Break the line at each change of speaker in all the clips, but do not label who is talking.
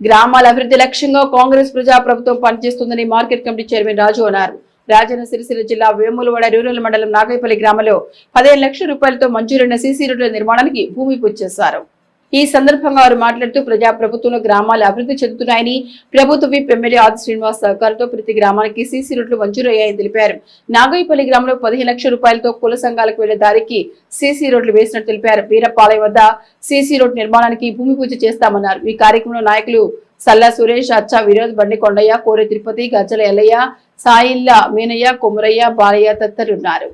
గ్రామాల అభివృద్ధి లక్ష్యంగా కాంగ్రెస్ ప్రజా ప్రభుత్వం పనిచేస్తుందని మార్కెట్ కమిటీ చైర్మన్ రాజు అన్నారు. రాజన్న సిరిసిల్ల జిల్లా వేములవాడ రూరల్ మండలం నాగైపల్లి గ్రామంలో పదిహేను లక్షల రూపాయలతో మంజూరైన సీసీ రోడ్ల నిర్మాణానికి భూమి పూజ చేశారు. ఈ సందర్భంగా వారు మాట్లాడుతూ ప్రజా ప్రభుత్వంలో గ్రామాలు అభివృద్ధి చెందుతున్నాయని ప్రభుత్వ విప్ ఎమ్మెల్యే ఆది శ్రీనివాస్ సహకారంతో ప్రతి గ్రామానికి సీసీ రోడ్లు మంజూరయ్యాయని తెలిపారు. నాగైపల్లి గ్రామంలో పదిహేను లక్షల రూపాయలతో కుల సంఘాలకు వెళ్ళే దారికి సీసీ రోడ్లు వేసినట్టు తెలిపారు. వీరపాలెం వద్ద సీసీ రోడ్ నిర్మాణానికి భూమి పూజ చేస్తామన్నారు. ఈ కార్యక్రమంలో నాయకులు సల్లా సురేష్ అచ్చా వినోద్ బండి కొండయ్య తిరుపతి గజ్జల ఎల్లయ్య సాయిల్ల మీనయ్య కొమరయ్య బాలయ్య తదితరులున్నారు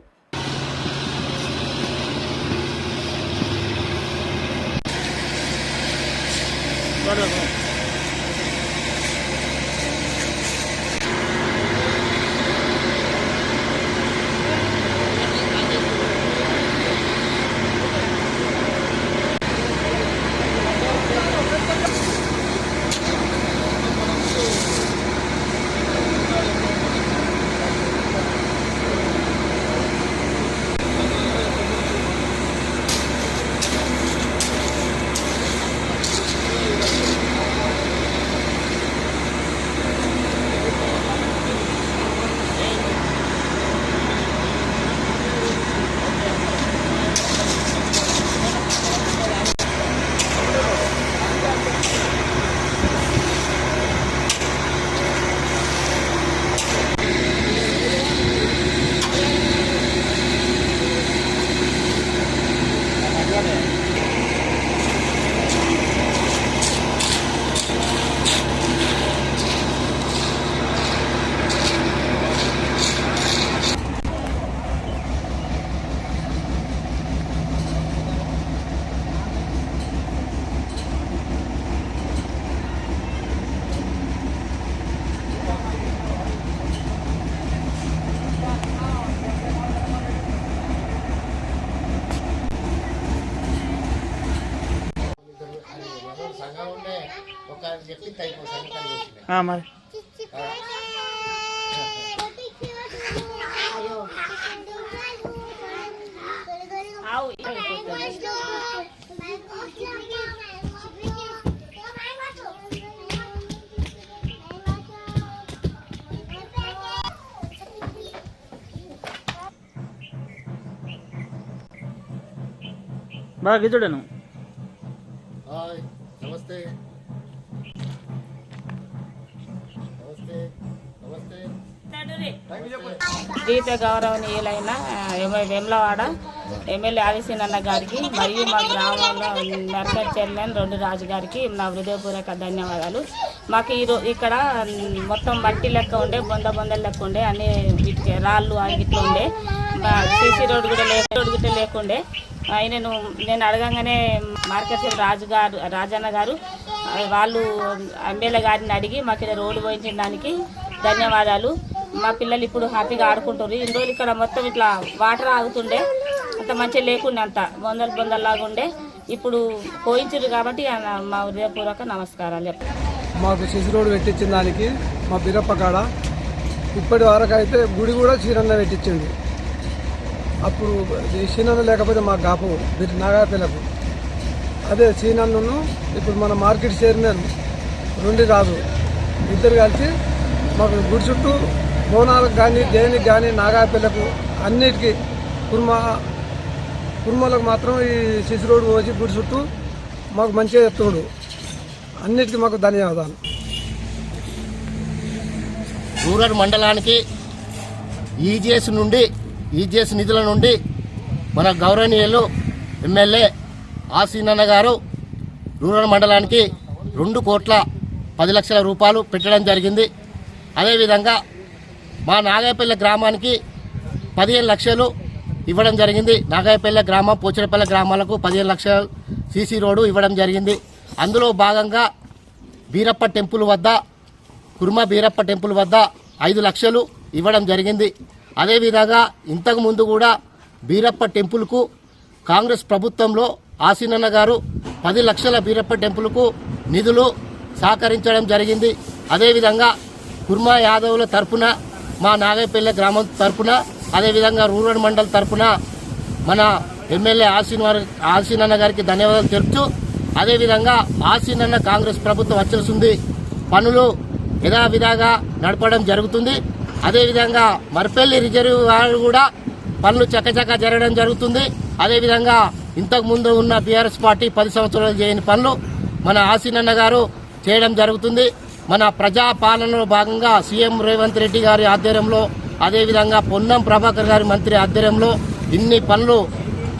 Hadi bakalım. ఒక వ్యక్తి అయిపోతుంది కలిగి
ఆ, మరి బాగా గిచ్చుడను
హాయ్ నమస్తే నమస్తే
గీత గౌరవనీయులైన ఎమ్మె- వెమ్లవాడ ఎమ్మెల్యే ఆదిశీనన్న గారికి మరియు మా గ్రామంలో మెర్కర్ చైర్మన్ రెండు రాజు గారికి నా హృదయపూర్వక ధన్యవాదాలు. మాకు ఈ రో- ఇక్కడ మొత్తం మట్టి లెక్క ఉండే బొంద బొందలు లెక్క ఉండే అన్ని వీటికి రాళ్ళు అవి ఇట్లా ఉండే సీసీ రోడ్డు కూడా లే రోడ్డు కూడా లేకుండే. ఆయనను నేను అడగంగానే మార్కెట్ రాజు గారు రాజన్న గారు వాళ్ళు ఎమ్మెల్యే గారిని అడిగి మాకు ఇక్కడ రోడ్డు పోయించిన దానికి ధన్యవాదాలు. మా పిల్లలు ఇప్పుడు హ్యాపీగా ఆడుకుంటారు ఇన్ని రోజులు ఇక్కడ మొత్తం ఇట్లా వాటర్ ఆగుతుండే. అంత మంచిగా లేకుండే అంత. బొందలు బొందల్లాగా ఉండే. ఇప్పుడు పోయించారు కాబట్టి మా హృదయపూర్వక నమస్కారాలు
మాకు సిసి రోడ్డు పెట్టించిన దానికి మా బిరప్ప కాడ ఇప్పటి వరకు అయితే గుడి కూడా చీరన్న పెట్టించింది అప్పుడు చీనన్న లేకపోతే మా గాపు బిర్- నాగాపిల్లకు అదే సీనన్ను ఇప్పుడు మన మార్కెట్ చైర్మన్ రెండు రాదు ఇద్దరు కలిసి మాకు గుడి చుట్టూ బోనాలకు కానీ దేనికి కానీ నాగాపిల్లకు అన్నిటికీ కుర్మా కుర్మలకు మాత్రం ఈ శిశు రోడ్డు పోసి గుడి చుట్టూ మాకు మంచిగా చెప్తుండు. అన్నిటికీ మాకు ధన్యవాదాలు.
రూరల్ మండలానికి ఈజీఎస్ నుండి ఈజీఎస్ నిధుల నుండి మన గౌరవనీయులు ఎమ్మెల్యే ఆసీనన్న గారు రూరల్ మండలానికి రెండు కోట్ల పది లక్షల రూపాయలు పెట్టడం జరిగింది. అదేవిధంగా మా నాగాయపల్లె గ్రామానికి పదిహేను లక్షలు ఇవ్వడం జరిగింది. నాగాయపల్లె గ్రామం పోచడపల్లి గ్రామాలకు పదిహేను లక్షలు సీసీ రోడ్డు ఇవ్వడం జరిగింది. అందులో భాగంగా బీరప్ప టెంపుల్ వద్ద కుర్మా బీరప్ప టెంపుల్ వద్ద ఐదు లక్షలు ఇవ్వడం జరిగింది. అదేవిధంగా ఇంతకు ముందు కూడా బీరప్ప టెంపుల్కు కాంగ్రెస్ ప్రభుత్వంలో ఆసీనన్న గారు పది లక్షల బీరప్ప టెంపుల్కు నిధులు సహకరించడం జరిగింది. అదేవిధంగా కుర్మా యాదవుల తరపున మా నాగైపల్లె గ్రామం తరపున అదేవిధంగా రూరల్ మండల్ తరపున మన ఎమ్మెల్యే ఆసీన్ వారి ఆసీనన్న గారికి ధన్యవాదాలు తెలుపుతూ అదేవిధంగా ఆసీనన్న కాంగ్రెస్ ప్రభుత్వం వచ్చేస్తుంది పనులు యథావిధాగా నడపడం జరుగుతుంది. అదేవిధంగా మర్పల్లి రిజర్వ్ వారు కూడా పనులు చకచక జరగడం జరుగుతుంది. అదేవిధంగా ఇంతకు ముందు ఉన్న బీఆర్ఎస్ పార్టీ పది సంవత్సరాలు చేయని పనులు మన ఆసీనన్న గారు చేయడం జరుగుతుంది. మన ప్రజాపాలనలో భాగంగా సీఎం రేవంత్ రెడ్డి గారి ఆధ్వర్యంలో అదేవిధంగా పొన్నం ప్రభాకర్ గారి మంత్రి ఆధ్వర్యంలో ఇన్ని పనులు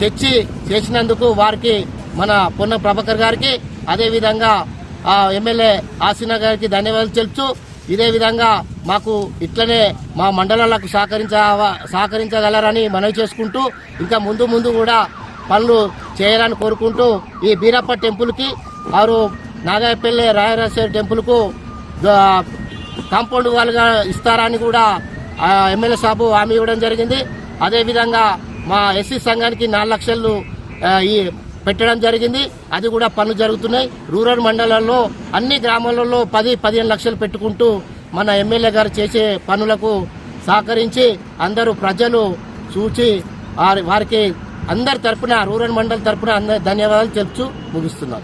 తెచ్చి చేసినందుకు వారికి మన పొన్నం ప్రభాకర్ గారికి అదేవిధంగా ఆ ఎమ్మెల్యే ఆసీనా గారికి ధన్యవాదాలు తెలుపుతూ ఇదే విధంగా మాకు ఇట్లనే మా మండలాలకు సహకరించ సహకరించగలరని మనవి చేసుకుంటూ ఇంకా ముందు ముందు కూడా పనులు చేయాలని కోరుకుంటూ ఈ బీరప్ప టెంపుల్కి వారు నాగాయపల్లి రాయరాజేశ్వరి టెంపుల్కు కాంపౌండ్ వాళ్ళుగా ఇస్తారని కూడా ఎమ్మెల్యే సాబు హామీ ఇవ్వడం జరిగింది. అదేవిధంగా మా ఎస్సీ సంఘానికి నాలుగు లక్షలు ఈ పెట్టడం జరిగింది. అది కూడా పనులు జరుగుతున్నాయి. రూరల్ మండలాల్లో అన్ని గ్రామాలలో పది పదిహేను లక్షలు పెట్టుకుంటూ మన ఎమ్మెల్యే గారు చేసే పనులకు సహకరించి అందరూ ప్రజలు చూచి వారి- వారికి అందరి తరపున రూరల్ మండలి తరపున అందరి ధన్యవాదాలు తెలుపుతూ ముగిస్తున్నారు